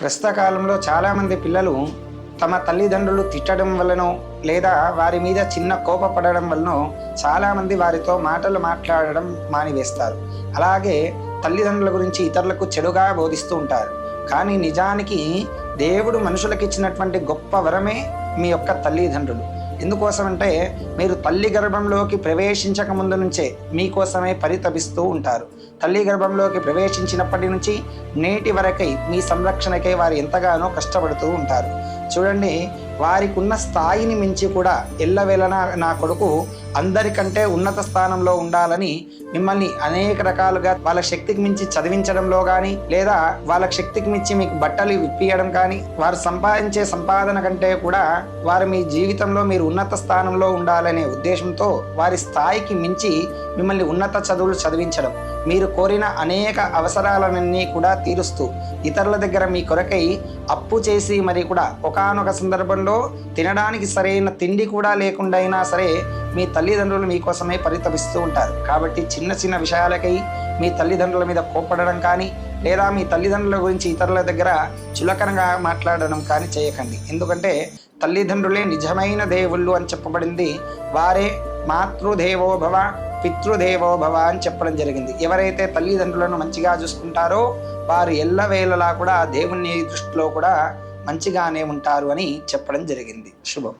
ప్రస్తుత కాలంలో చాలామంది పిల్లలు తమ తల్లిదండ్రులు తిట్టడం వలనో లేదా వారి మీద చిన్న కోపపడడం వలనో చాలామంది వారితో మాటలు మాట్లాడడం మానివేస్తారు. అలాగే తల్లిదండ్రుల గురించి ఇతరులకు చెడుగా బోధిస్తూ ఉంటారు. కానీ నిజానికి దేవుడు మనుషులకు ఇచ్చినటువంటి గొప్ప వరమే మీ యొక్క తల్లిదండ్రులు. ఎందుకోసమంటే మీరు తల్లి గర్భంలోకి ప్రవేశించక ముందు నుంచే మీకోసమే పరితపిస్తూ ఉంటారు. తల్లి గర్భంలోకి ప్రవేశించినప్పటి నుంచి నేటి వరకై మీ సంరక్షణకై వారు ఎంతగానో కష్టపడుతూ ఉంటారు. చూడండి వారికి ఉన్న స్థాయిని మించి కూడా ఎల్లవేళన నా కొడుకు అందరికంటే ఉన్నత స్థానంలో ఉండాలని మిమ్మల్ని అనేక రకాలుగా వాళ్ళ శక్తికి మించి చదివించడంలో కానీ లేదా వాళ్ళ శక్తికి మించి మీకు బట్టలు ఇప్పియడం కానీ వారు సంపాదించే సంపాదన కంటే కూడా వారు మీ జీవితంలో మీరు ఉన్నత స్థానంలో ఉండాలనే ఉద్దేశంతో వారి స్థాయికి మించి మిమ్మల్ని ఉన్నత చదువులు చదివించడం. మీరు కోరిన అనేక అవసరాలన్నీ కూడా తీరుస్తూ ఇతరుల దగ్గర మీ కొరకై అప్పు చేసి మరి కూడా ఒకానొక సందర్భంలో తినడానికి సరైన తిండి కూడా లేకుండా అయినా సరే మీ తల్లిదండ్రులు మీకోసమే పరితపిస్తూ ఉంటారు. కాబట్టి చిన్న చిన్న విషయాలకై మీ తల్లిదండ్రుల మీద కోపడడం కానీ లేదా మీ తల్లిదండ్రుల గురించి ఇతరుల దగ్గర చులకనగా మాట్లాడడం కానీ చేయకండి. ఎందుకంటే తల్లిదండ్రులే నిజమైన దేవుళ్ళు అని చెప్పబడింది. వారే మాతృదేవో భవ పితృదేవో భవ అని చెప్పడం జరిగింది. ఎవరైతే తల్లిదండ్రులను మంచిగా చూసుకుంటారో వారు ఎల్లవేళలా కూడా దేవుని దృష్టిలో కూడా మంచిగానే ఉంటారు అని చెప్పడం జరిగింది. శుభం.